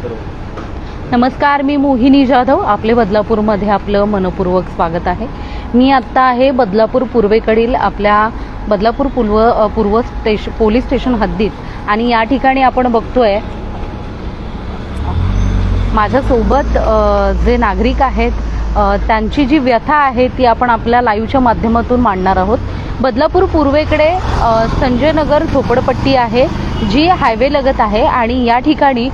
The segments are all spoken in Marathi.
नमस्कार मी मोहिनी जाधव. आपले बदलापूरमध्ये आपलं मनपूर्वक स्वागत आहे. मी आत्ता आहे बदलापूर पूर्वेकडील आपल्या बदलापूर पूर्व पूर्व स्टेश पोलीस स्टेशन हद्दीत. आणि या ठिकाणी आपण बघतोय माझ्यासोबत जे नागरिक आहेत त्यांची जी व्यथा आहे ती आपण आपल्या लाईव्हच्या माध्यमातून मांडणार आहोत. बदलापूर पूर्वेकडे संजयनगर संजय नगर झोपडपट्टी आहे जी हायवे लगत आहे आणि या ठिकाणी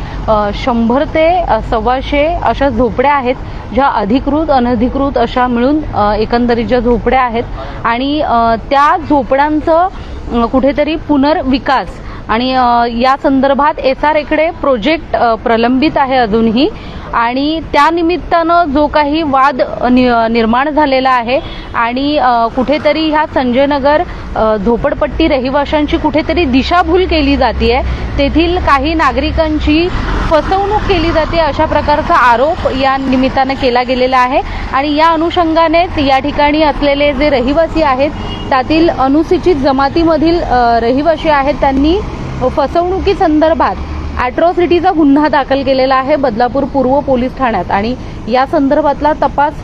शंभर ते सव्वाशे अशा झोपड्या आहेत ज्या अधिकृत अनधिकृत अशा मिळून एकंदरीत ज्या झोपड्या आहेत. आणि त्या झोपड्यांचं कुठेतरी पुनर्विकास आणि या संदर्भात एस आर एकडे प्रोजेक्ट प्रलंबित आहे अजूनही. आणि त्यानिमित्तानं जो काही वाद नि- निर्माण झालेला आहे आणि कुठेतरी ह्या संजयनगर झोपडपट्टी रहिवाशांची कुठेतरी दिशाभूल केली जाते तेथील काही नागरिकांची फसवणूक केली जाते अशा प्रकारचा आरोप या निमित्तानं केला गेलेला आहे. आणि या अनुषंगानेच या ठिकाणी असलेले जे रहिवासी आहेत त्यातील अनुसूचित जमातीमधील रहिवासी आहेत त्यांनी फसवणुकी संदर्भात ॲट्रॉसिटीचा गुन्हा दाखल केलेला आहे बदलापूर पूर्व पोलीस ठाण्यात. आणि या संदर्भातला तपास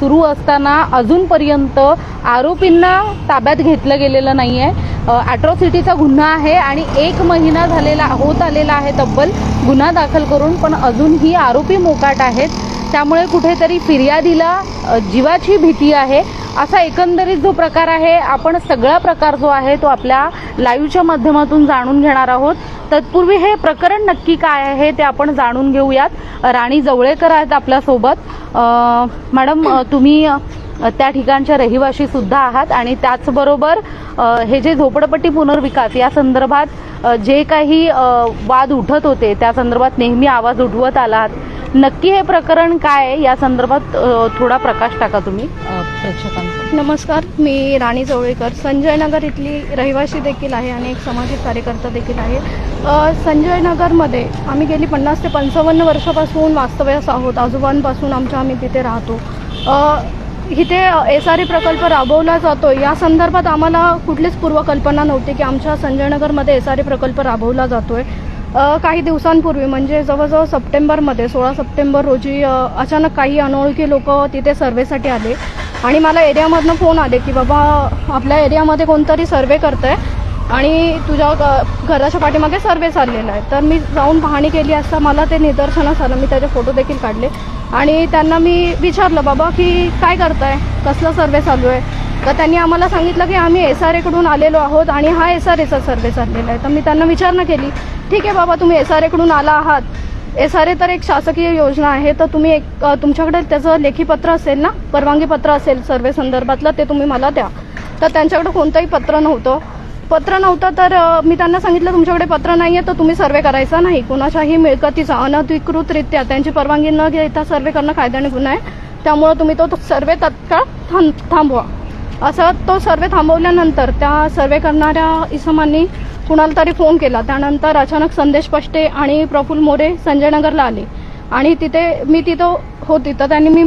सुरू असताना अजूनपर्यंत आरोपींना ताब्यात घेतलं गेलेलं नाही आहे ॲट्रॉसिटीचा गुन्हा आहे आणि एक महिना झालेला होत आलेला आहे तब्बल. गुन्हा दाखल करून पण अजूनही आरोपी मोकाट आहेत. त्यामुळे कुठेतरी फिर्यादीला जीवाची भीती आहे. असा एकंदरीत जो प्रकार आहे आपण सगळा प्रकार जो आहे तो आपल्या लाईव्हच्या माध्यमातून जाणून घेणार आहोत. तत्पूर्वी हे प्रकरण नक्की काय आहे ते आपण जाणून घेऊयात. राणी जवळेकर आहेत आपल्यासोबत. मॅडम तुम्ही त्या ठिकाणच्या रहिवाशी सुद्धा आहात आणि त्याचबरोबर हे जे झोपडपट्टी पुनर्विकास या संदर्भात जे काही वाद उठत होते त्या संदर्भात नेहमी आवाज उठवत आलात. नक्की हे प्रकरण काय आहे? या संदर्भात थोडा प्रकाश टाका तुम्ही. अ, नमस्कार मी राणी जवळेकर. संजय नगर इथली रहिवाशी देखील आहे आणि एक सामाजिक कार्यकर्ता देखील आहे. संजय नगरमध्ये आम्ही गेली पन्नास ते पंचावन्न वर्षापासून वास्तव्यास आहोत. आजोबांपासून आमच्या आम्ही तिथे राहतो. इथे एस आर ई प्रकल्प राबवला जातो. या संदर्भात आम्हाला कुठलीच पूर्वकल्पना नव्हती की आमच्या संजयनगरमध्ये एस आर ई प्रकल्प राबवला जातो आहे काही दिवसांपूर्वी म्हणजे जवळजवळ सप्टेंबरमध्ये सोळा सप्टेंबर रोजी अचानक काही अनोळखी लोक तिथे सर्वेसाठी आले. आणि मला एरियामधनं फोन आले की बाबा आपल्या एरियामध्ये कोणतरी सर्वे करत आहे आणि तुझ्या घराच्या पाठीमागे सर्वे चाललेला आहे. तर मी जाऊन पाहणी केली असता मला ते निदर्शनास आलं. मी त्याचे फोटो देखील काढले. आणि त्यांना मी विचारलं बाबा की काय करताय? कसला सर्वे चालू आहे? तर त्यांनी आम्हाला सांगितलं की आम्ही एस आर एकडून आलेलो आहोत आणि हा एस आर एचा सर्वे चाललेला आहे. तर मी त्यांना विचारणा केली. ठीक आहे बाबा तुम्ही एस आर एकडून आला आहात. एस आर ए तर एक शासकीय योजना आहे. तर तुम्ही एक तुमच्याकडे त्याचं लेखी पत्र असेल ना परवानगी पत्र असेल सर्वे संदर्भातलं ते तुम्ही मला द्या. तर त्यांच्याकडे कोणतंही पत्र नव्हतं. पत्र नव्हतं तर मी त्यांना सांगितलं तुमच्याकडे पत्र नाही आहे तर तुम्ही सर्वे करायचा नाही. कुणाच्याही मिळकतीचा अनधिकृतरित्या त्यांची परवानगी न घेता सर्वे करणं कायद्याने गुन्हा आहे. त्यामुळं तुम्ही तो सर्वे तत्काळ थांब थांबवा. असं तो सर्वे थांबवल्यानंतर त्या सर्वे करणाऱ्या इसमांनी कुणाला तरी फोन केला. त्यानंतर अचानक संदेश पष्टे आणि प्रफुल्ल मोरे संजय नगरला आले. आणि तिथे मी तिथं होती तर त्यांनी मी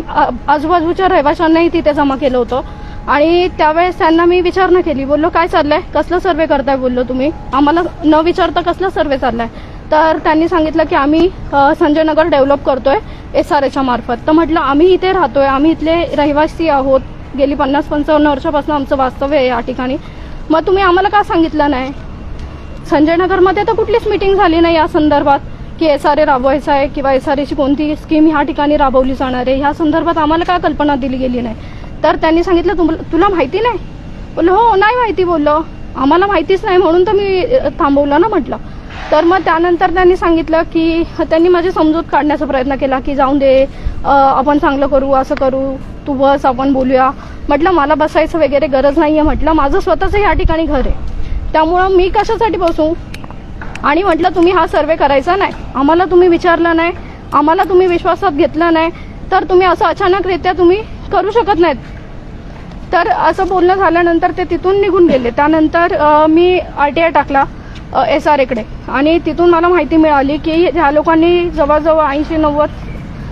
आजूबाजूच्या रहिवाशांनाही तिथे जमा केलं होतं. आणि त्यावेळेस त्यांना मी विचारणा केली. बोललो काय चाललंय? कसलं सर्वे करताय? बोललो तुम्ही. आम्हाला न विचारता कसला सर्वे चाललाय? तर त्यांनी सांगितलं की आम्ही संजय नगर डेव्हलप करतोय एस आर एच्या मार्फत. तर म्हटलं आम्ही इथे राहतोय. आम्ही इथले रहिवासी आहोत. गेली पन्नास पंचावन्न वर्षापासून आमचं वास्तव्य आहे या ठिकाणी. मग तुम्ही आम्हाला का सांगितलं नाही? संजय नगरमध्ये तर कुठलीच मिटिंग झाली नाही या संदर्भात की एस आर ए राबवायचं आहे किंवा एस आर एची कोणती स्कीम ह्या ठिकाणी राबवली जाणार आहे. ह्या संदर्भात आम्हाला काय कल्पना दिली गेली नाही. तर त्यांनी सांगितलं तुला माहिती नाही? बोललो हो नाही माहिती बोललो. आम्हाला माहितीच नाही म्हणून तर मी थांबवलं ना म्हटलं. तर मग त्यानंतर त्यांनी सांगितलं की त्यांनी माझी समजूत काढण्याचा प्रयत्न केला की जाऊन दे आपण चांगलं करू असं करू तू बस आपण बोलूया. म्हटलं मला बसायचं वगैरे गरज नाही आहे म्हटलं माझं स्वतःचं ह्या ठिकाणी घर आहे. त्यामुळं मी कशासाठी बसू? आणि म्हटलं तुम्ही हा सर्वे करायचा नाही. आम्हाला तुम्ही विचारलं नाही. आम्हाला तुम्ही विश्वासात घेतलं नाही. तर तुम्ही असं अचानकरित्या तुम्ही करू शकत नाहीत. तर असं बोलणं झाल्यानंतर ते तिथून निघून गेले. त्यानंतर मी आर टी आय टाकला एस आर एकडे. आणि तिथून मला माहिती मिळाली की ह्या लोकांनी जवळजवळ ऐंशी नव्वद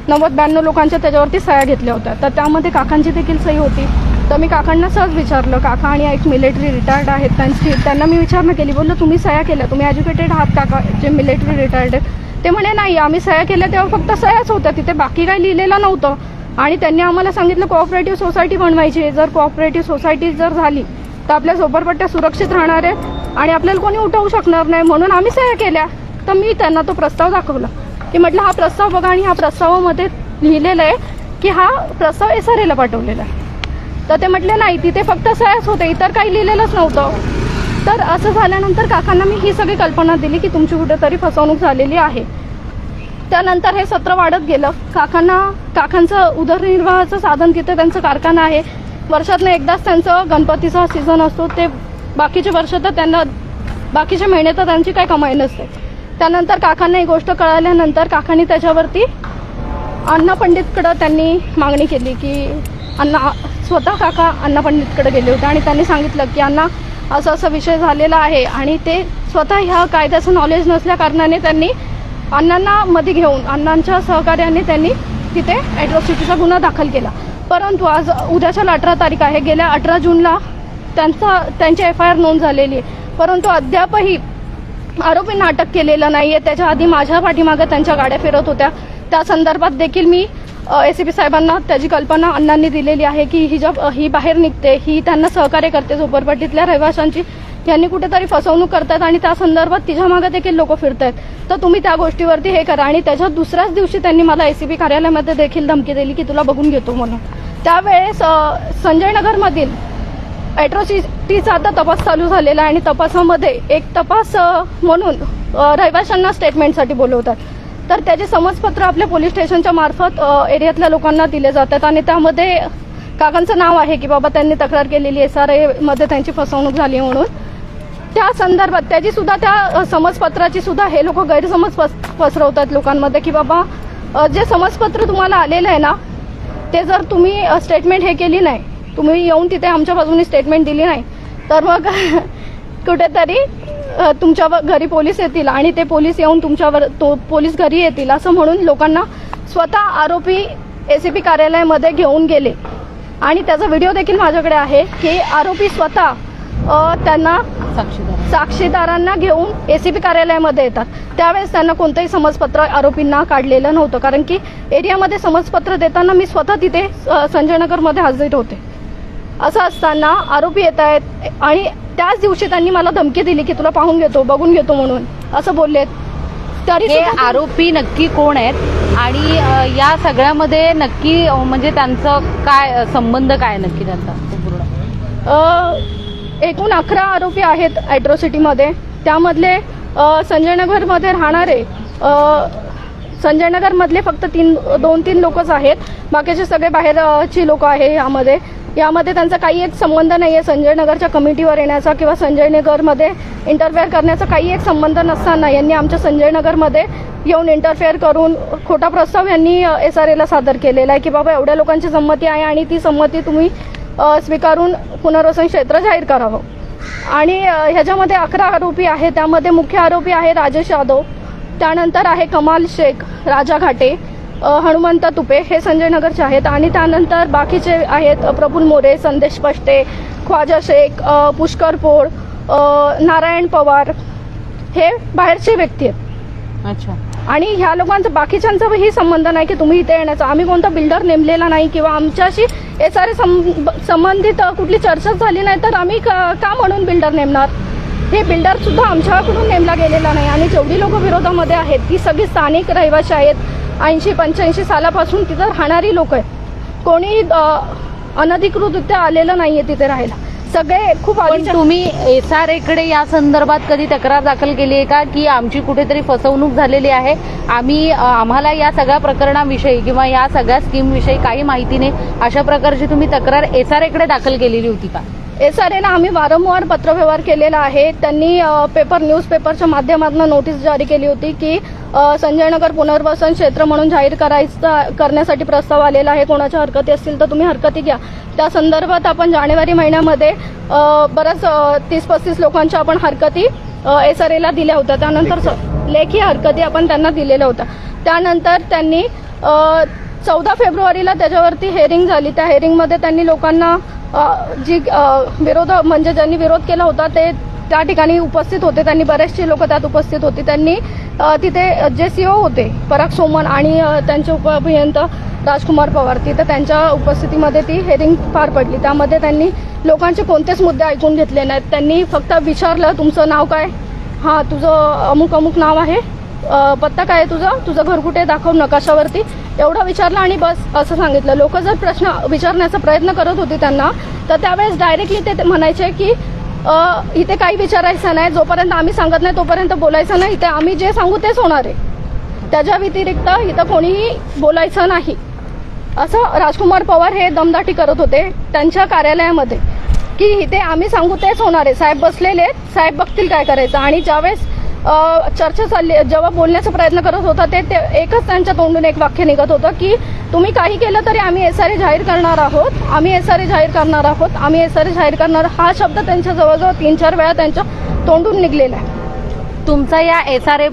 नव्वद ब्याण्णव लोकांच्या त्याच्यावरती सह्या घेतल्या होत्या. तर त्यामध्ये काकांची देखील सही होती. तर मी काकांना सहज विचारलं काका आणि एक मिलिटरी रिटायर्ड आहेत त्यांची. त्यांना मी विचारणा केली. बोललो तुम्ही सह्या केल्या. तुम्ही एज्युकेटेड आहात काका जे मिलिटरी रिटायर्ड आहेत. ते म्हणे नाही आम्ही सह्या केल्या तेव्हा फक्त सह्याच होत्या. तिथे बाकी काही लिहिलेलं नव्हतं. आणि त्यांनी आम्हाला सांगितलं कोऑपरेटिव्ह सोसायटी बनवायची जर कोऑपरेटिव्ह सोसायटी जर झाली तर आपल्या झोपडपट्ट्या सुरक्षित राहणार आहेत आणि आपल्याला कोणी उठवू शकणार नाही. म्हणून आम्ही सह्या केल्या. तर मी त्यांना तो प्रस्ताव दाखवला. की म्हटलं हा प्रस्ताव बघा आणि ह्या प्रस्तावामध्ये लिहिलेलं आहे की हा प्रस्ताव एस आर एला पाठवलेला आहे. तर ते म्हटले नाही तिथे फक्त सह्याच होते. इतर काही लिहिलेलंच नव्हतं. तर असं झाल्यानंतर काकांना मी ही सगळी कल्पना दिली की तुमची कुठेतरी फसवणूक झालेली आहे. त्यानंतर हे सत्र वाढत गेलं. काकांना काकांचं उदरनिर्वाहाचं साधन तिथे त्यांचं कारखाना आहे. वर्षातनं एकदाच त्यांचं गणपतीचा सीझन असतो. ते बाकीचे वर्ष तर त्यांना बाकीचे महिने तर त्यांची काही कमाई नसते. त्यानंतर काकांना ही गोष्ट कळाल्यानंतर काकांनी त्याच्यावरती अण्णा पंडितकडं त्यांनी मागणी केली की अण्णा स्वतः काका अण्णा पंडितकडे गेले होते आणि त्यांनी सांगितलं की अण्णा असा असा विषय झालेला आहे आणि ते स्वतः ह्या कायद्याचं नॉलेज नसल्या कारणाने त्यांनी अण्णांना मध्ये घेऊन अण्णांच्या सहकार्याने त्यांनी तिथे ॲट्रॉसिटीचा गुन्हा दाखल केला. परंतु आज उद्याच्या अठरा तारीख आहे गेल्या अठरा जूनला त्यांचा त्यांची एफ आय आर नोंद झालेली आहे. परंतु अद्यापही आरोपींना अटक केलेलं नाहीये. त्याच्या आधी माझ्या पाठीमागे त्यांच्या गाड्या फिरत होत्या. त्या संदर्भात देखील मी ए सी बी साहेबांना त्याची कल्पना अण्णांनी दिलेली आहे की ही जब ही बाहेर निघते ही त्यांना सहकार्य करते झोपडपट्टीतल्या रहिवाशांची यांनी कुठेतरी फसवणूक करतात आणि त्या संदर्भात तिच्यामागे देखील लोक फिरत आहेत तर तुम्ही त्या गोष्टीवरती हे करा आणि त्याच्या दुसऱ्याच दिवशी त्यांनी मला एसीपी कार्यालयामध्ये देखील धमकी दिली की तुला बघून घेतो म्हणून. त्यावेळेस संजय नगरमधील ॲट्रॉसिटीचा आता तपास चालू झालेला आहे आणि तपासामध्ये एक तपास म्हणून रहिवाशांना स्टेटमेंटसाठी बोलवतात. तर त्याचे समजपत्र आपल्या पोलीस स्टेशनच्या मार्फत एरियातल्या लोकांना दिले जातात आणि त्यामध्ये काकांचं नाव आहे की बाबा त्यांनी तक्रार केलेली एस आरमध्ये त्यांची फसवणूक झाली म्हणून. त्या संदर्भात त्याची सुद्धा त्या समजपत्राची सुद्धा हे लोक गैरसमज पस- पसरवतात लोकांमध्ये की बाबा जे समजपत्र तुम्हाला आलेलं आहे ना ते जर तुम्ही स्टेटमेंट हे केली नाही तुम्ही येऊन तिथे आमच्या बाजूने स्टेटमेंट दिली नाही तर मग कुठेतरी तुमच्या घरी पोलीस येतील आणि ते पोलीस येऊन तुमच्यावर तो पोलीस घरी येतील असं म्हणून लोकांना स्वतः आरोपी एसीपी कार्यालयामध्ये घेऊन गेले. आणि त्याचा व्हिडिओ देखील माझ्याकडे आहे की आरोपी स्वतः त्यांना साक्षीदार. साक्षीदारांना घेऊन एसीपी कार्यालयामध्ये येतात. त्यावेळेस त्यांना कोणतंही समजपत्र आरोपींना काढलेलं नव्हतं कारण की एरियामध्ये समजपत्र देताना मी स्वतः तिथे संजयनगरमध्ये हजर होते. असं असताना आरोपी येत आहेत आणि त्याच दिवशी त्यांनी मला धमकी दिली की तुला पाहून घेतो बघून घेतो म्हणून. असं बोललेत. तरी हे सुद्धा- आरोपी नक्की कोण आहेत? आणि अ, या सगळ्यामध्ये नक्की अ, म्हणजे त्यांचं काय अ, संबंध काय नक्की त्यांचा? तो पूर्ण अ, एकूण अकरा आरोपी आहेत ॲट्रॉसिटीमध्ये त्यामधले अ, संजयनगरमध्ये राहणारे अ, संजयनगरमधले फक्त तीन दोन तीन लोकच आहेत. बाकीचे सगळे बाहेरची लोक आहे यामध्ये. यामध्ये त्यांचा काही एक संबंध नाही आहे संजय नगरच्या कमिटीवर येण्याचा किंवा संजय नगरमध्ये इंटरफेअर करण्याचा काही एक संबंध नसताना यांनी आमच्या संजय नगरमध्ये येऊन इंटरफेअर करून खोटा प्रस्ताव यांनी एस आर एला सादर केलेला आहे की बाबा एवढ्या लोकांची संमती आहे आणि ती संमती तुम्ही स्वीकारून पुनर्वसन क्षेत्र जाहीर करावं. आणि ह्याच्यामध्ये अकरा आरोपी आहे त्यामध्ये मुख्य आरोपी आहे राजेश यादव. त्यानंतर आहे कमाल शेख राजा घाटे. हनुमंत तुपे हे संजयनगरचे आहेत आणि त्यानंतर बाकीचे आहेत प्रफुल मोरे संदेश पष्टे ख्वाजा शेख पुष्कर पोळ नारायण पवार हे बाहेरचे व्यक्ती आहेत. अच्छा. आणि ह्या लोकांचं बाकीच्यांचाही संबंध नाही की तुम्ही इथे येण्याचा. आम्ही कोणता बिल्डर नेमलेला नाही किंवा आमच्याशी एस आर संबंधित कुठली चर्चा झाली नाही तर आम्ही का का म्हणून बिल्डर नेमणार? हे बिल्डर सुद्धा आमच्याकडून नेमला गेलेला नाही आणि जेवढी लोक विरोधामध्ये आहेत ती सगळी स्थानिक रहिवासी आहेत. ऐंशी पंच्याऐंशी सालापासून तिथं राहणारी लोक आहेत. कोणी अनधिकृतरित्या आलेलं नाहीये तिथे राहायला. सगळे खूप तुम्ही एस आरकडे या संदर्भात कधी तक्रार दाखल केली आहे का? की आमची कुठेतरी फसवणूक झालेली आहे? आम्ही आम्हाला या सगळ्या प्रकरणाविषयी किंवा या सगळ्या स्कीम विषयी काही माहिती नाही. अशा प्रकारची तुम्ही तक्रार एस आरकडे दाखल केलेली होती का? एस आर एला आम्ही वारंवार पत्रव्यवहार केलेला आहे. त्यांनी पेपर न्यूजपेपरच्या माध्यमातून नोटीस जारी केली होती की अ, संजयनगर पुनर्वसन क्षेत्र म्हणून जाहीर करायचं करण्यासाठी प्रस्ताव आलेला आहे. कोणाच्या हरकती असतील तर तुम्ही हरकती घ्या. त्या संदर्भात आपण जानेवारी महिन्यामध्ये बऱ्याच तीस पस्तीस लोकांच्या आपण हरकती एस आर एला दिल्या होत्या. त्यानंतर लेखी हरकती आपण त्यांना दिलेल्या होत्या. त्यानंतर त्यांनी चौदा फेब्रुवारीला त्याच्यावरती हेअरिंग झाली. त्या हेअरिंगमध्ये त्यांनी लोकांना जी विरोध म्हणजे ज्यांनी विरोध केला होता ते त्या ठिकाणी उपस्थित होते. त्यांनी बरेचसे लोक त्यात उपस्थित होते. त्यांनी तिथे जे सीओ होते पराग सोमन आणि त्यांचे उपअभियंत राजकुमार पवार तिथे त्यांच्या उपस्थितीमध्ये ती हेरिंग पार पडली. त्यामध्ये त्यांनी लोकांचे कोणतेच मुद्दे ऐकून घेतले नाहीत. त्यांनी फक्त विचारलं तुमचं नाव काय? हां तुझं अमुक अमुक नाव आहे. पत्ता काय आहे तुझा? तुझं घर कुठे दाखव नकाशावरती एवढं विचारलं आणि बस असं सांगितलं. लोक जर प्रश्न विचारण्याचा प्रयत्न करत होते त्यांना तर त्यावेळेस डायरेक्टली ते म्हणायचे की इथे काही विचारायचं नाही. जोपर्यंत आम्ही सांगत नाही तोपर्यंत बोलायचं नाही. इथे आम्ही जे सांगू तेच होणार आहे. त्याच्या व्यतिरिक्त इथं कोणीही बोलायचं नाही. असं राजकुमार पवार हे दमदाटी करत होते त्यांच्या कार्यालयामध्ये. की इथे आम्ही सांगू तेच होणार आहे. साहेब बसलेले साहेब बघतील काय करायचं. आणि ज्यावेळेस चर्चा चालली जेव्हा बोलण्याचा प्रयत्न करत होता ते ते एकच त्यांच्या तोंडून एक वाक्य निघत होतं की तुम्ही काही केलं तरी आम्ही एस आर ए जाहीर करणार आहोत. आम्ही एस आर ए जाहीर करणार आहोत. आम्ही एस आर जाहीर करणार. हा शब्द त्यांच्या जवळजवळ तीन चार वेळा त्यांच्या तोंडून निघलेला आहे. तुमचा या एस आर ए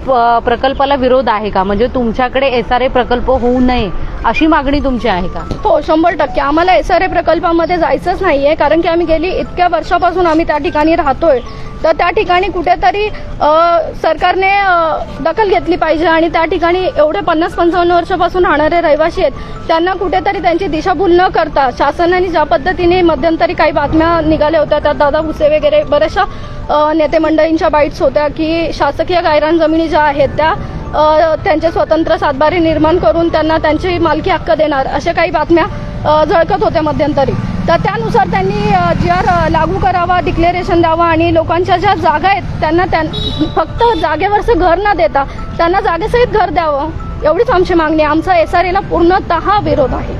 प्रकल्पाला विरोध आहे का? म्हणजे तुमच्याकडे एस आर ए प्रकल्प होऊ नये. अशी मागणी तुमची आहे का? हो शंभर टक्के. आम्हाला एस आर ए प्रकल्पामध्ये जायचंच नाहीये कारण की आम्ही गेली इतक्या वर्षापासून आम्ही त्या ठिकाणी राहतोय. तर त्या ठिकाणी कुठेतरी सरकारने दखल घेतली पाहिजे आणि त्या ठिकाणी एवढे पन्नास पंचावन्न वर्षापासून राहणारे रहिवासी आहेत त्यांना कुठेतरी त्यांची दिशाभूल न करता शासनाने ज्या पद्धतीने मध्यंतरी काही बातम्या निघाल्या होत्या त्यात दादा भुसे वगैरे बऱ्याचशा नेते मंडळींच्या बाईट्स होत्या की शासकीय गायरान जमिनी ज्या आहेत त्या त्यांचे स्वतंत्र सातबारे निर्माण करून त्यांना त्यांची मालकी हक्क देणार अशा काही बातम्या झळकत होत्या मध्यंतरी. तर त्यानुसार त्यांनी जी आर लागू करावा डिक्लेरेशन द्यावा आणि लोकांच्या ज्या जागा आहेत त्यांना त्यां फक्त जागेवरचं घर न देता त्यांना जागेसहित घर द्यावं एवढीच आमची मागणी आमचा एस आर एला पूर्णतः विरोध आहे.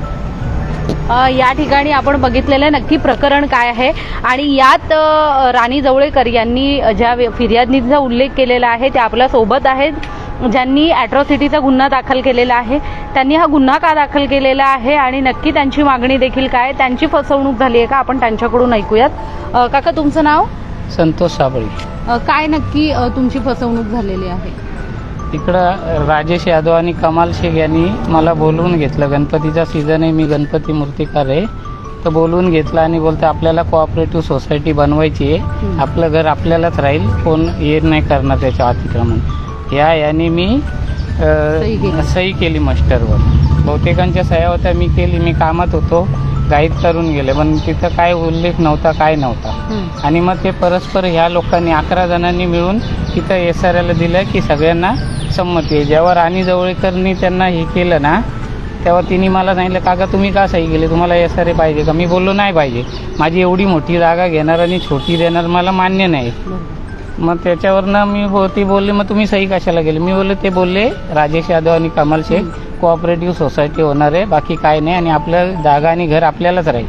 या ठिकाणी आपण बघितलेलं नक्की प्रकरण काय आहे. आणि यात राणी जवळेकर यांनी ज्या फिर्यादनीचा फिर्यादीचा उल्लेख केलेला आहे ते आपल्यासोबत आहेत. ज्यांनी अॅट्रॉसिटीचा गुन्हा दाखल केलेला आहे त्यांनी हा गुन्हा का दाखल केलेला आहे आणि नक्की त्यांची मागणी देखील काय त्यांची फसवणूक झाली आहे का आपण त्यांच्याकडून ऐकूयात. काका तुमचं नाव? संतोष साबळे. काय नक्की तुमची फसवणूक झालेली आहे? इकडं राजेश यादव आणि कमाल शेख यांनी मला बोलवून घेतलं. गणपतीचा सीझन आहे मी गणपती मूर्तिकार आहे. तर बोलवून घेतलं आणि बोलतं आपल्याला कोऑपरेटिव्ह सोसायटी बनवायची आहे. हं. आपलं घर आपल्यालाच राहील. कोण ये नाही करणार त्याच्या अतिक्रमण. या याने मी अ, सही केली. मास्टरवर. बहुतेकांच्या सह्या होत्या मी केली मी कामात होतो गाईड करून गेले पण तिथं काय उल्लेख नव्हता काय नव्हता. आणि मग ते परस्पर ह्या लोकांनी अकरा जणांनी मिळून तिथं एस आर एला दिलं की सगळ्यांना संमती आहे. जेव्हा राणी जवळकरनी त्यांना हे केलं ना तेव्हा तिने मला सांगितलं काका तुम्ही का सही केली? तुम्हाला एस आर ए पाहिजे का? मी बोललो नाही पाहिजे. माझी एवढी मोठी जागा घेणार आणि छोटी देणार मला मान्य नाही. मग त्याच्यावरनं मी बो ती बोलली मग तुम्ही सही कशाला केली? मी बोलले ते बोलले राजेश यादव आणि कमल शेख कोऑपरेटिव्ह सोसायटी होणार आहे बाकी काय नाही आणि आपलं जागा आणि घर आपल्यालाच राहील.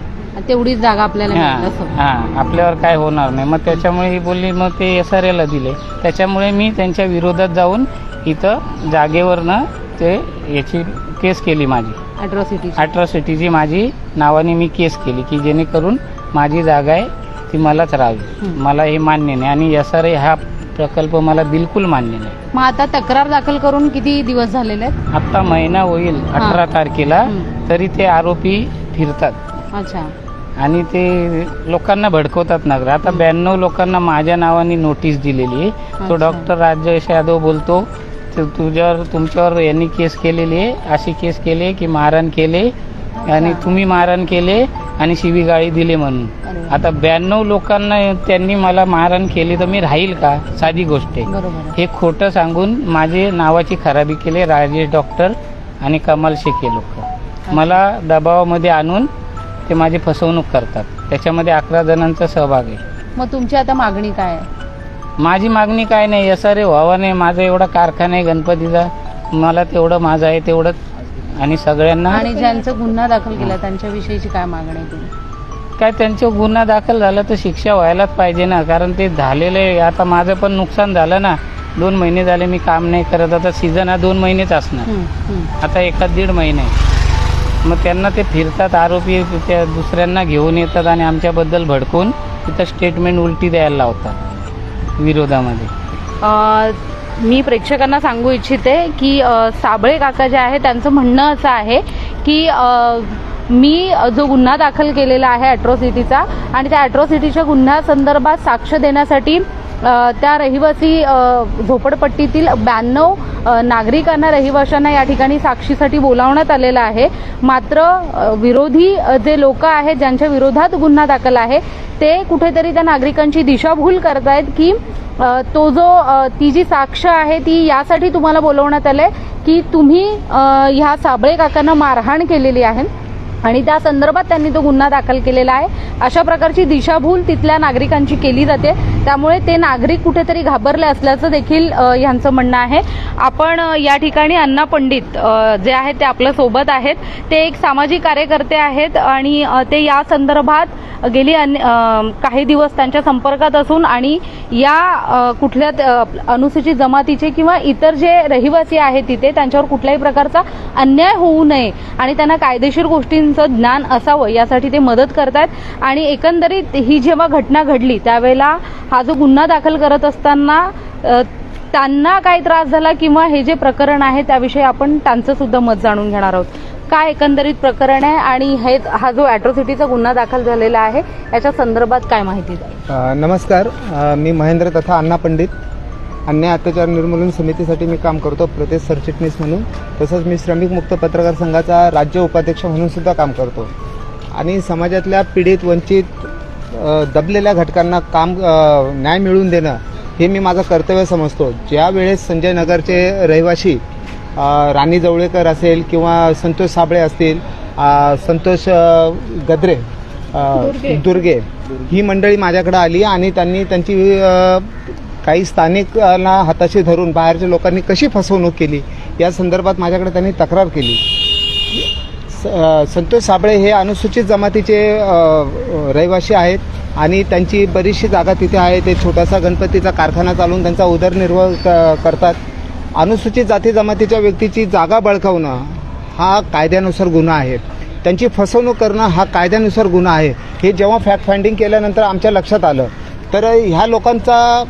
तेवढीच जागा आपल्याला हां मिळेल असं. हां आपल्यावर काय होणार नाही. मग त्याच्यामुळे ही बोलली मग ते एस आर एला दिले. त्याच्यामुळे मी त्यांच्या विरोधात जाऊन इथं जागेवरनं ते याची केस केली माझी. अॅट्रॉसिटी अॅट्रॉसिटीची माझी नावाने मी केस केली की जेणेकरून माझी जागा आहे ती मलाच हं. मला हे मान्य नाही आणि एस आर हा प्रकल्प मला बिलकुल मान्य नाही. मग आता तक्रार दाखल करून किती दिवस झालेले आहेत? आत्ता महिना होईल अठरा तारखेला. तरी ते आरोपी फिरतात. अच्छा. आणि ते लोकांना भडकवतात नगर आता ब्याण्णव लोकांना माझ्या नावाने नोटीस दिलेली आहे. तो. डॉक्टर राजेश यादव बोलतो "तु- तुझ्यावर तुमच्यावर यांनी केस केलेली आहे. अशी केस केली की मारहाण केले आणि तुम्ही मारहाण केले आणि शिवीगाळी दिली म्हणून. आता ब्याण्णव लोकांना त्यांनी मला मारहाण केली तर मी राहील का? साधी गोष्ट आहे. हे खोटं सांगून माझे नावाची खराबी केली राजेश डॉक्टर आणि कमाल शेख लोक. मला दबावामध्ये आणून ते माझी फसवणूक करतात. त्याच्यामध्ये अकरा जणांचा सहभाग आहे. मग तुमची आता मागणी काय आहे? माझी मागणी काय नाही एस आर ए व्हावा नाही माझा एवढा कारखाना आहे गणपतीचा. मला तेवढं माझं आहे तेवढं आणि सगळ्यांना आणि ज्यांचा गुन्हा दाखल केला त्यांच्याविषयीची काय मागणी आहे तुम्ही? काय त्यांचं गुन्हा दाखल झाला तर शिक्षा व्हायलाच पाहिजे ना कारण ते झालेलं आहे. आता माझं पण नुकसान झालं ना दोन महिने झाले मी काम नाही करत आता सीझन हा दोन महिनेच असणार. आता एखाद दीड महिने मग त्यांना ते फिरतात आरोपी त्या दुसऱ्यांना घेऊन येतात आणि आमच्याबद्दल भडकून तिथं स्टेटमेंट उलटी द्यायला लावतात विरोधामध्ये. अ, मी प्रेक्षकांना सांगू इच्छिते की साबळे काका जे आहे त्यांचं म्हणणं असं आहे की मी जो गुन्हा दाखल केलेला आहे अॅट्रॉसिटीचा आणि त्या अॅट्रॉसिटीच्या गुन्ह्यासंदर्भात साक्ष देण्यासाठी त्या रहिवासी झोपडपट्टीतील ब्याण्णव नागरिकांना रहिवाशांना या ठिकाणी साक्षीसाठी बोलावण्यात आलेलं आहे. मात्र विरोधी जे लोक आहेत ज्यांच्या विरोधात गुन्हा दाखल आहे ते कुठेतरी त्या नागरिकांची दिशाभूल करतायत की तो जो ती जी साक्ष आहे ती यासाठी तुम्हाला बोलवण्यात आलंय की तुम्ही ह्या साबळे काकांना मारहाण केलेली आहे. आणि त्या संदर्भात त्यांनी तो गुन्हा दाखल केलेला आहे. अशा प्रकारची दिशाभूल तिथल्या नागरिकांची केली जाते. त्यामुळे ते नागरिक कुठेतरी घाबरले असल्याचं देखील यांचं म्हणणं आहे. आपण या ठिकाणी अण्णा पंडित जे आहेत ते आपल्यासोबत आहेत. ते एक सामाजिक कार्यकर्ते आहेत आणि ते या संदर्भात गेली काही दिवस त्यांच्या संपर्कात असून आणि या कुठल्या अनुसूचित जमातीचे किंवा इतर जे रहिवासी आहेत तिथे त्यांच्यावर कुठल्याही प्रकारचा अन्याय होऊ नये आणि त्यांना कायदेशीर गोष्टींचं ज्ञान असावं यासाठी ते मदत करतायत. आणि एकंदरीत ही जेव्हा घटना घडली त्यावेळेला हा जो गुन्हा दाखल करत असताना त्यांना काय त्रास झाला किंवा हे जे प्रकरण आहे त्याविषयी आपण त्यांचं सुद्धा मत जाणून घेणार आहोत. काय एकंदरीत प्रकरण आहे आणि हे हा जो अॅट्रॉसिटीचा गुन्हा दाखल झालेला आहे याच्या संदर्भात काय माहिती नमस्कार. मी महेंद्र तथा अण्णा पंडित. अन्याय अत्याचार निर्मूलन समितीसाठी मी काम करतो प्रदेश सरचिटणीस म्हणून. तसंच मी श्रमिक मुक्त पत्रकार संघाचा राज्य उपाध्यक्ष म्हणून सुद्धा काम करतो. आणि समाजातल्या पीडित वंचित दबलेल्या घटकांना काम न्याय मिळवून देणं हे मी माझं कर्तव्य समजतो. ज्या वेळेस संजय नगरचे रहिवासी राणी जवळेकर असेल किंवा संतोष साबळे असतील संतोष गद्रे दुर्गे. दुर्गे ही मंडळी माझ्याकडे आली आणि त्यांनी त्यांची काही स्थानिकांना हाताशी धरून बाहेरच्या लोकांनी कशी फसवणूक केली? या संदर्भात माझ्याकडे त्यांनी तक्रार केली. स- संतोष साबळे हे अनुसूचित जमातीचे रहिवासी आहेत आणि त्यांची बरीचशी जागा तिथे आहे. ते छोटासा गणपतीचा कारखाना चालवून त्यांचा उदरनिर्वाह क- करतात. अनुसूचित जाती जमातीच्या व्यक्तीची जागा बळकावणं हा कायद्यानुसार गुन्हा आहे. त्यांची फसवणूक करणं हा कायद्यानुसार गुन्हा आहे. हे जेव्हा फॅक्ट फाइंडिंग केल्यानंतर आमच्या लक्षात आलं. तर ह्या लोकांचा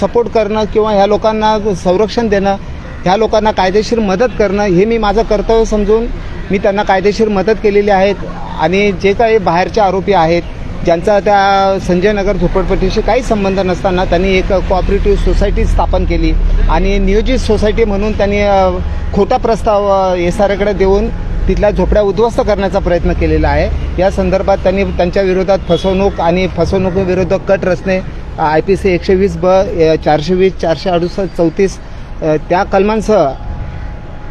सपोर्ट करणं किंवा ह्या लोकांना संरक्षण देणं ह्या लोकांना कायदेशीर मदत करणं हे मी माझं कर्तव्य समजून मी त्यांना कायदेशीर मदत केलेली आहेत आणि जे काही बाहेरचे आरोपी आहेत ज्यांचा त्या संजय नगर झोपडपट्टीशी काही संबंध नसताना त्यांनी एक कोऑपरेटिव्ह सोसायटी स्थापन केली. आणि नियोजित सोसायटी म्हणून त्यांनी खोटा प्रस्ताव एस आरकडे देऊन तिथल्या झोपड्या उद्ध्वस्त करण्याचा प्रयत्न केलेला आहे. या संदर्भात त्यांनी त्यांच्या विरोधात फसवणूक आणि फसवणुकीविरुद्ध कट रचणे आय पी सी एकशे वीस ब चारशे वीस चारशे अडुसष्ट चौतीस त्या कलमांसह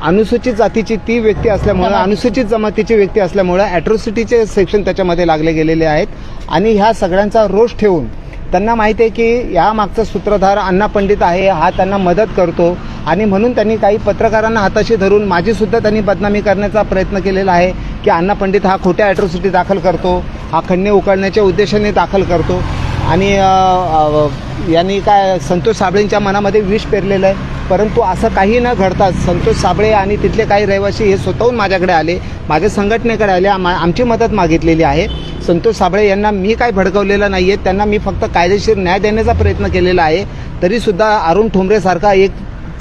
अनुसूचित जातीची ती व्यक्ती असल्यामुळे अनुसूचित जमातीची व्यक्ती असल्यामुळे अॅट्रॉसिटीचे सेक्शन त्याच्यामध्ये लागले गेलेले आहेत. आणि ह्या सगळ्यांचा रोष ठेवून त्यांना माहिती आहे की या मागचा सूत्रधार अण्णा पंडित आहे हा त्यांना मदत करतो. आणि म्हणून त्यांनी काही पत्रकारांना हाताशी धरून माझी सुद्धा त्यांनी बदनामी करण्याचा प्रयत्न केलेला आहे की अण्णा पंडित हा खोट्या अॅट्रॉसिटी दाखल करतो हा खंडे उकळण्याच्या उद्देशाने दाखल करतो. आणि यांनी काय संतोष साबळेंच्या मनामध्ये विष पेरलेलं आहे. परंतु असं काही न घडता संतोष साबळे आणि तिथले काही रहिवासी हे स्वतःहून माझ्याकडे आले माझ्या संघटनेकडे आले आमा- आमची मदत मागितलेली आहे. संतोष साबळे यांना मी काय भडकवलेलं नाही आहे त्यांना मी फक्त कायदेशीर न्याय देण्याचा प्रयत्न केलेला आहे. तरीसुद्धा अरुण ठोंबरेसारखा एक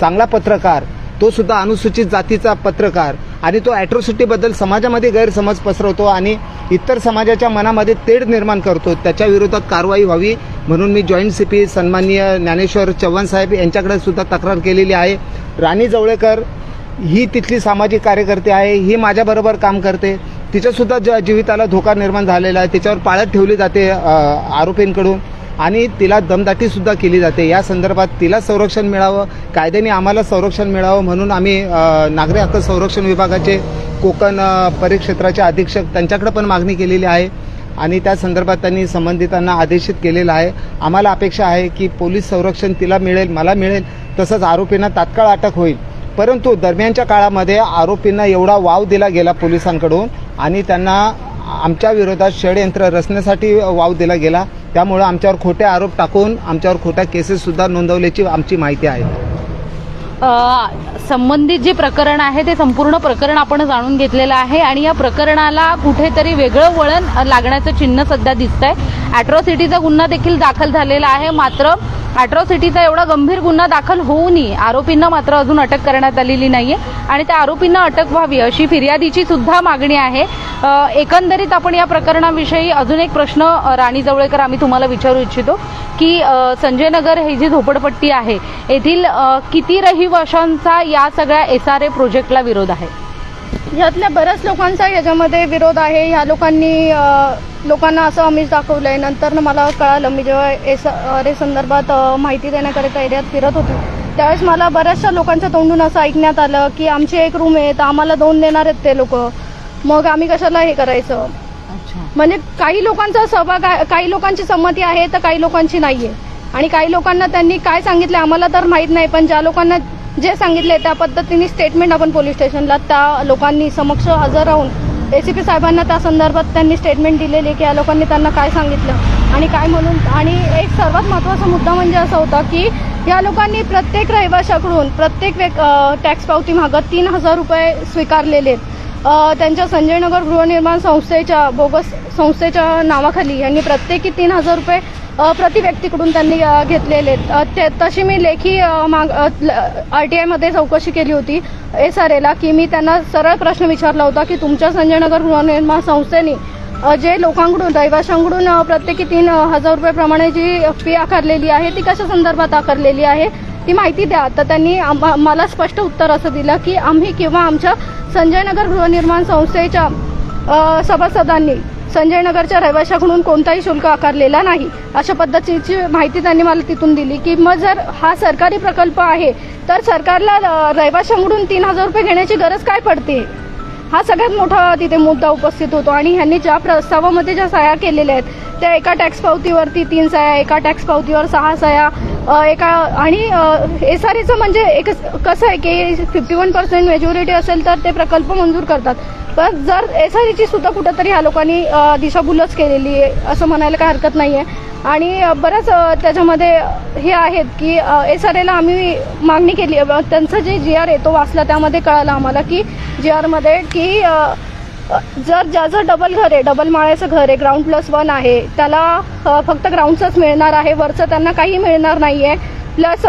चांगला पत्रकार तो सुद्धा अनुसूचित जातीचा पत्रकार. आणि तो ॲट्रॉसिटीबद्दल समाजामध्ये गैरसमज पसरवतो आणि इतर समाजाच्या मनामध्ये तेढ निर्माण करतो. त्याच्या विरोधात कारवाई व्हावी म्हणून मी जॉईंट सी पी सन्माननीय ज्ञानेश्वर चव्हाण साहेब यांच्याकडे सुद्धा तक्रार केलेली आहे. राणी जवळेकर ही तिथली सामाजिक कार्यकर्ते आहे. ही माझ्याबरोबर काम करते. तिच्यासुद्धा ज जीविताला धोका निर्माण झालेला आहे. तिच्यावर पाळत ठेवली जाते आरोपींकडून. आणि तिला दमदाटीसुद्धा केली जाते. या संदर्भात तिला संरक्षण मिळावं कायद्याने आम्हाला संरक्षण मिळावं म्हणून आम्ही नागरी हक्क संरक्षण विभागाचे कोकण परिक्षेत्राचे अधीक्षक त्यांच्याकडे पण मागणी केलेली आहे आणि त्या संदर्भात त्यांनी संबंधितांना आदेशित केलेलं आहे. आम्हाला अपेक्षा आहे की पोलीस संरक्षण तिला मिळेल मला मिळेल तसंच आरोपींना तात्काळ अटक होईल. परंतु दरम्यानच्या काळामध्ये आरोपींना एवढा वाव दिला गेला पोलिसांकडून आणि त्यांना आमच्या विरोधात षडयंत्र रचण्यासाठी वाव दिला गेला. त्यामुळं आमच्यावर खोटे आरोप टाकून आमच्यावर खोट्या केसेससुद्धा नोंदवल्याची आमची माहिती आहे. संबंधित जे प्रकरण आहे ते संपूर्ण प्रकरण आपण जाणून घेतलेलं आहे आणि या प्रकरणाला कुठेतरी वेगळं वळण लागण्याचं चिन्ह सध्या दिसतंय. अॅट्रॉसिटीचा गुन्हा देखील दाखल झालेला आहे मात्र अॅट्रॉसिटीचा एवढा गंभीर गुन्हा दाखल होऊनही आरोपींना मात्र अजून अटक करण्यात आलेली नाहीये आणि त्या आरोपींना अटक व्हावी अशी फिर्यादीची सुद्धा मागणी आहे. एकंदरीत आपण या प्रकरणाविषयी अजून एक प्रश्न राणी जवळेकर आम्ही तुम्हाला विचारू इच्छितो की संजयनगर संजय नगर ही जी झोपडपट्टी आहे येथील किती रही किती रहिवाशांचा या सगळ्या एस आर ए प्रोजेक्टला विरोध आहे. ह्यातल्या बऱ्याच लोकांचा याच्यामध्ये विरोध आहे. ह्या लोकांनी लोकांना असं आमिष दाखवलं आहे नंतर मला कळालं मी जेव्हा एस आर ए संदर्भात माहिती देण्याकरिता एरियात फिरत होती त्यावेळेस मला बऱ्याचशा लोकांच्या तोंडून असं ऐकण्यात आलं की आमची एक रूम आहे तर आम्हाला दोन देणार आहेत ते लोक. मग आम्ही कशाला हे करायचं? म्हणजे काही लोकांचा सहभाग आहे काही लोकांची संमती आहे तर काही लोकांची नाहीये. आणि काही लोकांना त्यांनी काय सांगितलं आम्हाला तर माहीत नाही पण ज्या लोकांना जे सांगितले त्या पद्धतीने स्टेटमेंट आपण पोलीस स्टेशनला त्या लोकांनी समक्ष हजर राहून एसीपी साहेबांना त्या संदर्भात त्यांनी स्टेटमेंट दिलेली की या लोकांनी त्यांना काय सांगितलं आणि काय म्हणून आणि एक सर्वात महत्त्वाचा मुद्दा म्हणजे असा होता की या लोकांनी प्रत्येक रहिवाशाकडून प्रत्येक व्यक् टॅक्स पावती मागत तीन हजार रुपये स्वीकारलेले आहेत. संजय त्यांच्या संजयनगर गृहनिर्माण संस्थेच्या बोगस संस्थेच्या नावाखाली यांनी प्रत्येकी तीन हजार रुपये प्रति व्यक्तीकडून त्यांनी घेतलेले आहेत. ते तशी मी लेखी माग आर टी आयमध्ये चौकशी केली होती एस आर एला की मी त्यांना सरळ प्रश्न विचारला होता की तुमच्या संजयनगर गृहनिर्माण संस्थेने जे लोकांकडून रहिवाशांकडून प्रत्येकी तीन हजार रुपयाप्रमाणे जी फी आकारलेली आहे ती कशा संदर्भात आकारलेली आहे ती माहिती द्या तर त्यांनी मला स्पष्ट उत्तर असं दिलं की आम्ही किंवा आमच्या संजयनगर गृहनिर्माण संस्थेच्या सभासदांनी संजय नगरच्या रहिवाशाकडून कोणताही शुल्क आकारलेला नाही. अशा पद्धतीची माहिती त्यांनी मला तिथून दिली की मग जर हा सरकारी प्रकल्प आहे तर सरकारला रहिवाशांकडून तीन हजार रुपये घेण्याची गरज काय पडते? हा सगळ्यात मोठा तिथे मुद्दा उपस्थित होतो आणि ह्यांनी ज्या प्रस्तावामध्ये ज्या सह्या केलेल्या आहेत त्या एका टॅक्स पावतीवरती तीन सह्या एका टॅक्स पावतीवर सहा सह्या एका आणि एस आर एचं म्हणजे एक कसं आहे की फिफ्टी वन पर्सेंट मेजॉरिटी असेल तर ते प्रकल्प मंजूर करतात. पण जर एस आर एची सुद्धा कुठंतरी ह्या लोकांनी दिशाभूलच केलेली आहे असं म्हणायला काही हरकत नाही आहे आणि बरंच त्याच्यामध्ये हे आहेत की एस आर एला आम्ही मागणी केली अ, त्यांचं जे जी आर आहे तो वाचला त्यामध्ये कळालं आम्हाला की जी आरमध्ये की जर ज्याचं डबल घर आहे डबल माळ्याचं घर आहे ग्राउंड प्लस वन आहे त्याला फक्त ग्राउंडचंच मिळणार आहे वरचं त्यांना काही मिळणार नाही आहे प्लस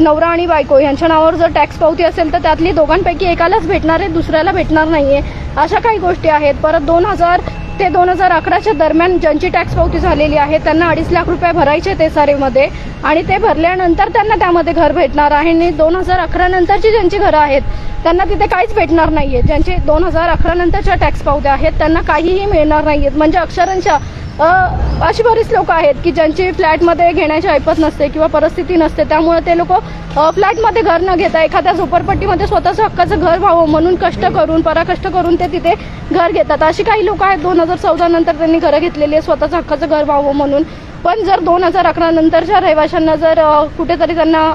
नवरा आणि बायको यांच्या नावावर जर टॅक्स पावती असेल तर त्यातली दोघांपैकी एकालाच भेटणार आहे दुसऱ्याला भेटणार नाही आहे अशा काही गोष्टी आहेत. परत दोन हजार ते दोन हजार अकराच्या दरम्यान ज्यांची टॅक्स पावती झालेली आहे त्यांना अडीच लाख रुपये भरायचे ते सारेमध्ये आणि ते भरल्यानंतर त्यांना त्यामध्ये घर भेटणार आहे. आणि दोन हजार अकरा नंतरची ज्यांची घरं आहेत त्यांना तिथे काहीच भेटणार नाहीये. ज्यांचे दोन हजार अकरा नंतरच्या टॅक्स पावत्या आहेत त्यांना काहीही मिळणार नाहीयेत. म्हणजे अक्षरांच्या अशी बरीच लोक आहेत की ज्यांची फ्लॅटमध्ये घेण्याची ऐपत नसते किंवा परिस्थिती नसते. त्यामुळे ते लोक फ्लॅटमध्ये घर न घेता एखाद्या झोपडपट्टीमध्ये स्वतःचं हक्काचं घर व्हावं म्हणून कष्ट करून पराकष्ट करून ते तिथे घर घेतात. अशी काही लोक आहेत दोन हजार चौदा नंतर त्यांनी घरं घेतलेली आहे स्वतःचं हक्काचं घर व्हावं म्हणून. पण जर दोन हजार अकरा नंतरच्या रहिवाशांना जर कुठेतरी त्यांना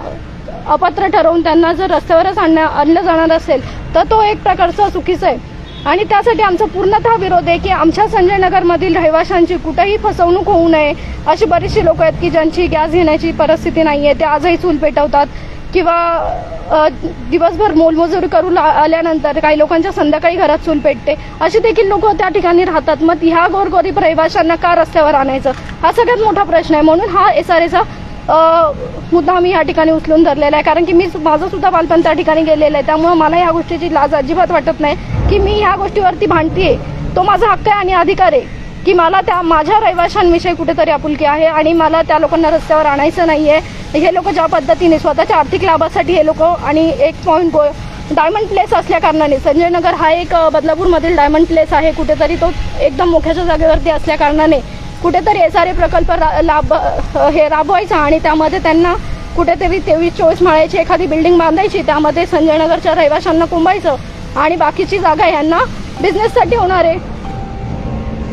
अपात्र ठरवून त्यांना जर रस्त्यावरच आणण्या आणलं जाणार असेल तर तो एक प्रकारचा चुकीचा आहे. आणि त्यासाठी आमचा पूर्णतः विरोध आहे की आमच्या संजय नगरमधील रहिवाशांची कुठेही फसवणूक होऊ नये अशी बरीचशी लोक आहेत की ज्यांची गॅस घेण्याची परिस्थिती नाही आहे ते आजही चूल पेटवतात किंवा दिवसभर मोलमजुरी करून ला- आल्यानंतर काही लोकांच्या संध्याकाळी घरात चूल पेटते. अशी देखील लोक त्या ठिकाणी राहतात. मग ह्या गोरगरीब रहिवाशांना का रस्त्यावर आणायचं? हा सगळ्यात मोठा प्रश्न आहे. म्हणून हा एस आर मुद्दा आम्ही या ठिकाणी उचलून धरलेला आहे. कारण की मी माझं सुद्धा बालपण त्या ठिकाणी गेलेलं आहे. त्यामुळे मला या गोष्टीची लाज अजिबात वाटत नाही की मी ह्या गोष्टीवरती भांडतीये. तो माझा हक्क आहे आणि अधिकार आहे की मला त्या माझ्या रहिवाशांविषयी कुठेतरी आपुलकी आहे आणि मला त्या लोकांना रस्त्यावर आणायचं नाहीये. हे लोक ज्या पद्धतीने स्वतःच्या आर्थिक लाभासाठी हे लोक आणि एक पॉईंट डायमंड प्लेस असल्या कारणाने संजय नगर हा एक बदलापूरमधील डायमंड प्लेस आहे. कुठेतरी तो एकदम मोक्याच्या जागेवरती असल्या कारणाने कुठेतरी एस आर ए प्रकल्प रा- लाभ हे राबवायचा आणि त्यामध्ये त्यांना कुठेतरी तेवीस चोवीस माळ्याची एखादी बिल्डिंग बांधायची त्यामध्ये संजय नगरच्या रहिवाशांना कुंबायचं आणि बाकीची जागा यांना बिझनेससाठी होणार आहे.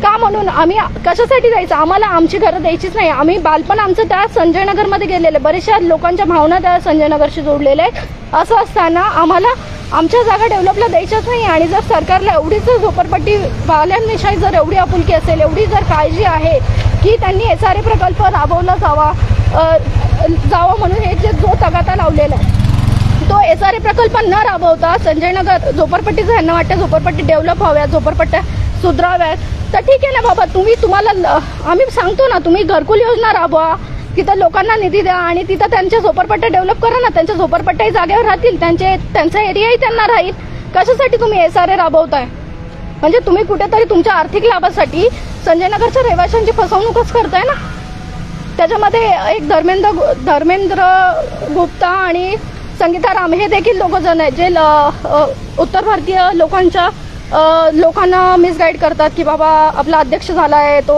का म्हणून? आम्ही कशासाठी जायचं? आम्हाला आमची घरं द्यायचीच नाही. आम्ही बालपण आमचं त्या संजय नगरमध्ये गेलेलं आहे. लोकांच्या भावना त्या संजय नगरशी जोडलेल्या आहेत. असं असताना आम्हाला आमच्या जागा डेव्हलपला द्यायच्याच नाही आणि जर सरकारला एवढी जर झोपडपट्टी वाल्यांविषयी जर एवढी आपुलकी असेल एवढी जर काळजी आहे की त्यांनी एस आर ए प्रकल्प राबवला जावा जावा म्हणून हे जे जो तगाता लावलेला आहे तो एस आर ए प्रकल्प न राबवता संजय नगर झोपडपट्टीचं ह्यांना वाटतं झोपडपट्टी डेव्हलप व्हाव्यात झोपडपट्ट्या सुधराव्यात तर ठीक आहे ना बाबा तुम्ही तुम्हाला ल- आम्ही सांगतो ना तुम्ही घरकुल योजना राबवा तिथं लोकांना निधी द्या आणि तिथं त्यांच्या झोपडपट्ट्या डेव्हलप करा ना. त्यांच्या झोपडपट्ट्याही जागेवर राहतील. त्यांचे त्यांचा एरियाही त्यांना राहील. कशासाठी तुम्ही एस आर ए राबवताय? म्हणजे तुम्ही कुठेतरी तुमच्या आर्थिक लाभासाठी संजय नगरच्या रहिवाशांची फसवणूकच करताय ना? त्याच्यामध्ये एक धर्मेंद्र गु- धर्मेंद्र गुप्ता आणि संगीता राम हे देखील दोघं जण आहेत जे ल- उत्तर भारतीय लोकांच्या लोकांना मिसगाईड करतात की बाबा आपला अध्यक्ष झाला आहे तो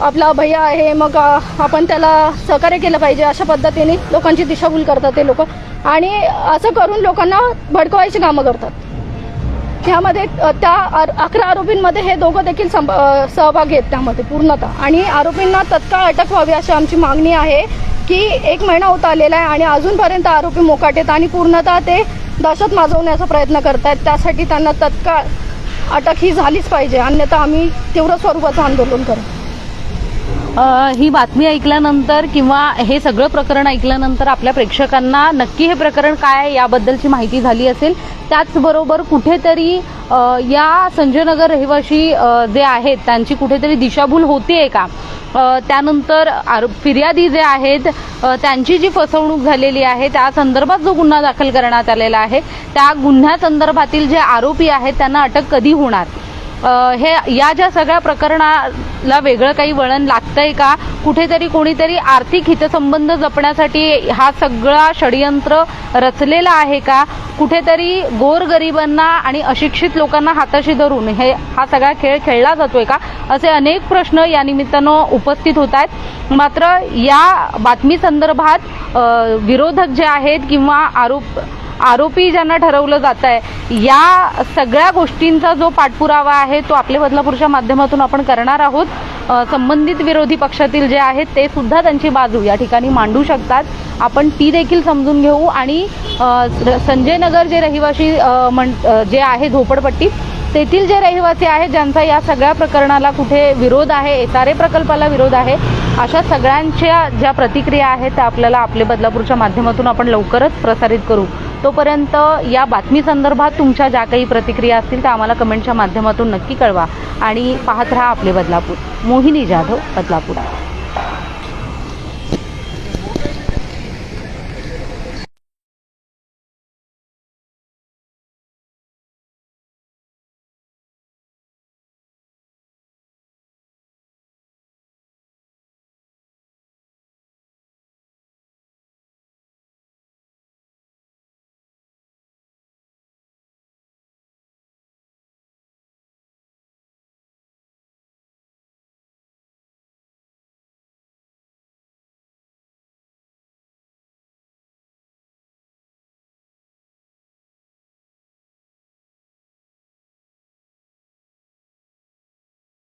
आपला भैया आहे मग आपण त्याला सहकार्य केलं पाहिजे अशा पद्धतीने लोकांची दिशाभूल करतात ते लोक. आणि असं करून लोकांना भडकवायची कामं करतात. ह्यामध्ये त्या अकरा आरोपींमध्ये हे दोघं देखील सहभाग सहभागी आहेत त्यामध्ये पूर्णतः. आणि आरोपींना तत्काळ अटक व्हावी अशी आमची मागणी आहे की एक महिना होत आलेला आहे आणि अजूनपर्यंत आरोपी मोकाटेत आहेत आणि पूर्णतः ते दहशत माजवण्याचा प्रयत्न करतायत. त्यासाठी त्यांना तत्काळ अटक ही झालीच पाहिजे. अन्यथा आम्ही तीव्र स्वरूपाचं आंदोलन करू. ही बातमी ऐकल्यानंतर किंवा हे सगळं प्रकरण ऐकल्यानंतर आपल्या प्रेक्षकांना नक्की हे प्रकरण काय आहे याबद्दलची माहिती झाली असेल. त्याचबरोबर कुठेतरी या संजयनगर रहिवाशी जे आहेत त्यांची कुठेतरी दिशाभूल होतीये का? त्यानंतर आरो- फिर्यादी जे आहेत त्यांची जी फसवणूक झालेली आहे त्या संदर्भात जो गुन्हा दाखल करण्यात आलेला आहे त्या गुन्ह्यासंदर्भातील जे आरोपी आहेत त्यांना अटक कधी होणार? हे या ज्या सगळ्या प्रकरणाला वेगळं काही वळण लागतंय का? कुठेतरी कोणीतरी आर्थिक हितसंबंध जपण्यासाठी हा सगळा षडयंत्र रचलेला आहे का? कुठेतरी गोरगरिबांना आणि अशिक्षित लोकांना हाताशी धरून हे हा सगळा खेळ खेळला जातोय का? असे अनेक प्रश्न या निमित्तानं उपस्थित होत आहेत. मात्र या बातमी संदर्भात विरोधक जे आहेत किंवा आरोप आरोपी ज्यांना ठरवलं जात आहे या सगळ्या गोष्टींचा जो पाठपुरावा आहे तो आपले बदलापूरच्या माध्यमातून आपण करणार आहोत. संबंधित विरोधी पक्षातील जे आहेत ते सुद्धा त्यांची बाजू या ठिकाणी मांडू शकतात. आपण ती देखील समजून घेऊ आणि संजय नगर जे रहिवासी म्हण जे आहे झोपडपट्टी तेथील जे रहिवासी आहेत ज्यांचा या सगळ्या प्रकरणाला कुठे विरोध आहे एस आर ए प्रकल्पाला विरोध आहे अशा सगळ्यांच्या ज्या प्रतिक्रिया आहेत त्या आपल्याला आपले बदलापूरच्या माध्यमातून आपण लवकरच प्रसारित करू. तोपर्यंत या बातमी संदर्भात तुमच्या ज्या काही प्रतिक्रिया असतील त्या आम्हाला कमेंटच्या माध्यमातून नक्की कळवा. आणि पाहत राहा आपले बदलापूर. मोहिनी जाधव बदलापूर.